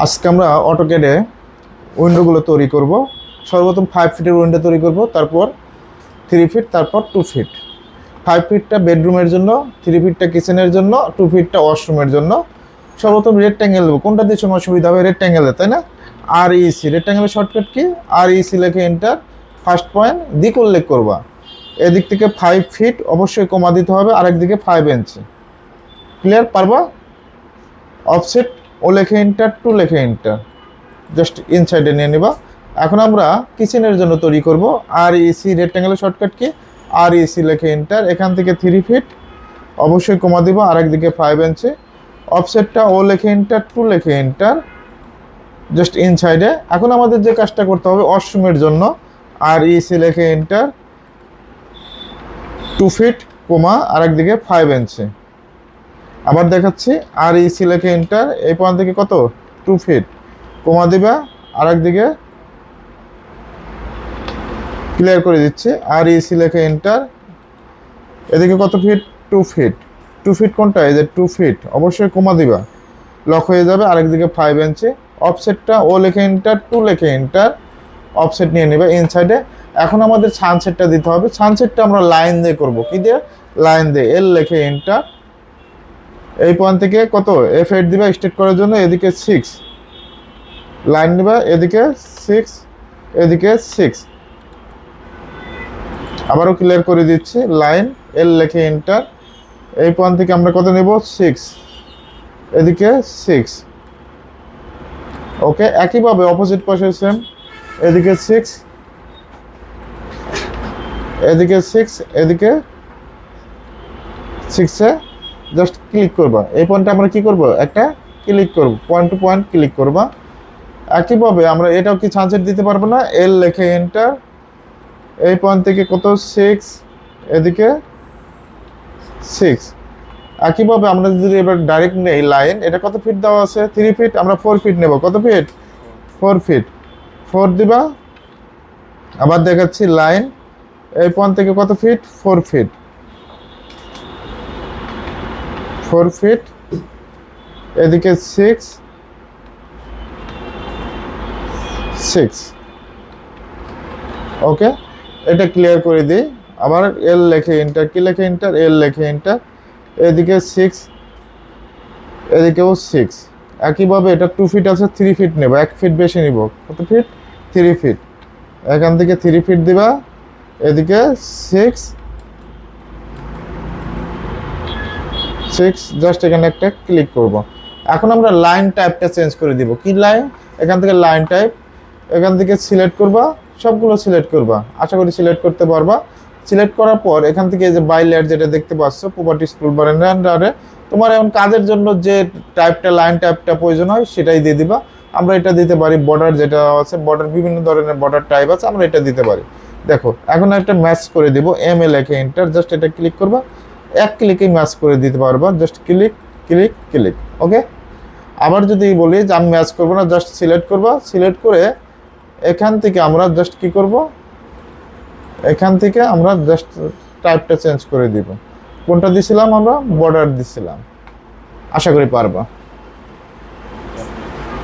আজকে আমরা অটোকেডে উইন্ডোগুলো তৈরি করব। সর্বপ্রথম ফাইভ ফিটের উইন্ডো তৈরি করব, তারপর থ্রি ফিট তারপর টু ফিট ফাইভ ফিটটা বেডরুমের জন্য থ্রি ফিটটা কিচেনের জন্য টু ফিটটা ওয়াশরুমের জন্য। সর্বপ্রথম রেক্ট্যাঙ্গেল দেবো কোনটা দিয়ে সময় সুবিধা হবে? রেক্ট্যাঙ্গেলে তাই না? আর ইসি রেক্ট্যাঙ্গেলের শর্টকাট কি? আর ইসি লেখে এন্টার ফার্স্ট পয়েন্ট দিক উল্লেখ করবা। এদিক থেকে ফাইভ ফিট অবশ্যই কমা দিতে হবে, আরেক দিকে ফাইভ ইঞ্চি ক্লিয়ার পারবা? অফসেট ও লেখে ইন্টার টু লেখে ইন্টার জাস্ট ইনসাইডে নিয়ে নিবা। এখন আমরা কিচেনের জন্য তৈরি করব। আর ইসি রেক্ট্যাঙ্গেলের শর্টকাট কি? আর ইসি লেখে ইন্টার এখান থেকে থ্রি ফিট অবশ্যই কমা দিব আর একদিকে ফাইভ ইঞ্চি অফসেটটা ও লেখে ইন্টার টু লেখে ইন্টার জাস্ট ইনসাইডে এখন আমাদের যে কাজটা করতে হবে ওয়াশরুমের জন্য আর ইসি লেখে এন্টার টু ফিট কোমা আর একদিকে ফাইভ ইঞ্চি আবার দেখাচ্ছি, আর ইসি লেখে এন্টার এই পয়েন্ট থেকে কত? টু ফিট কমা দিবা আর একদিকে ক্লিয়ার করে দিচ্ছি, আর ইসি লেখে এন্টার এদিকে কত feet two feet two feet কোনটা? এই যে টু ফিট অবশ্যই কমা দিবা। লক হয়ে যাবে আরেকদিকে ফাইভ ইঞ্চি অফসেটটা ও লেখে এন্টার টু লেখে এন্টার অফসেট নিয়ে নেবে ইনসাইডে এখন আমাদের সানসেটটা দিতে হবে। সানসেটটা আমরা লাইন দিয়ে করব। কি দিয়ে? লাইন দিয়ে। এল লেখে এন্টার এই পয়েন্ট থেকে কত? এফ এইট দিবা স্টেট করার জন্য, এদিকে সিক্স লাইন নিবা, এদিকে সিক্স এদিকে সিক্স আবারও ক্লিয়ার করে দিচ্ছি লাইন এল লেখে এন্টার এই পয়েন্ট থেকে আমরা কত নেব? সিক্স এদিকে সিক্স ওকে একইভাবে অপোজিট পাশে সেম এদিকে সিক্স এদিকে সিক্স এদিকে সিক্সে জাস্ট ক্লিক করবা। এই পয়েন্টটা আমরা কি করব? একটা ক্লিক করব। পয়েন্ট টু পয়েন্ট ক্লিক করবা। একইভাবে আমরা এটাও কি সানসেট দিতে পারব না? এল লেখে এন্টার এই পয়েন্ট থেকে কত? সিক্স এদিকে সিক্স একইভাবে আমরা যদি এবার ডাইরেক্ট নেই লাইন এটা কত ফিট দেওয়া আছে? থ্রি ফিট আমরা ফোর ফিট নেব। কত ফিট ফোর ফিট ফোর দিবা। আবার দেখাচ্ছি লাইন এই পয়েন্ট থেকে কত feet four feet four feet, এদিকে সিক্স সিক্স ওকে এটা ক্লিয়ার করে দিই। আবার এল লেখে ইন্টার কি লেখে ইন্টার এল লেখে ইন্টার এদিকে সিক্স এদিকেও সিক্স একইভাবে এটা টু ফিট আছে থ্রি ফিট নেব। এক ফিট বেশি নিব। কত ফিট থ্রি ফিট এখান থেকে থ্রি ফিট দিবা। এদিকে সিক্স সিক্স জাস্ট এখানে একটা ক্লিক করব। এখন আমরা লাইন টাইপটা চেঞ্জ করে দিব। কি লাইন এখান থেকে লাইন টাইপ এখান থেকে সিলেক্ট করবা, সবগুলো সিলেক্ট করবা। আশা করি সিলেক্ট করতে পারবা। সিলেক্ট করার পর এখান থেকে যে বাই লেয়ার যেটা দেখতে পাচ্ছ প্রপার্টি স্কুল বারেন্ডারে তোমার এখন কাজের জন্য যে টাইপটা লাইন টাইপটা প্রয়োজন হয়, সেটাই দিয়ে দিবা। আমরা এটা দিতে পারি বর্ডার যেটা আছে বর্ডার বিভিন্ন ধরনের বর্ডার টাইপ আছে, আমরা এটা দিতে পারি। দেখো, এখন একটা ম্যাচ করে দিব এম এল একে এন্টার জাস্ট এটা ক্লিক করবা। এক ক্লিকেই ম্যাচ করে দিতে পারবা just click click click okay আবার যদি বলি যে আমি ম্যাচ করব না জাস্ট সিলেক্ট করব সিলেক্ট করে এখান থেকে আমরা জাস্ট কি করব? এখান থেকে আমরা জাস্ট টাইপটা চেঞ্জ করে দিব। কোনটা দিছিলাম আমরা? বর্ডার দিছিলাম। আশা করি পারবা।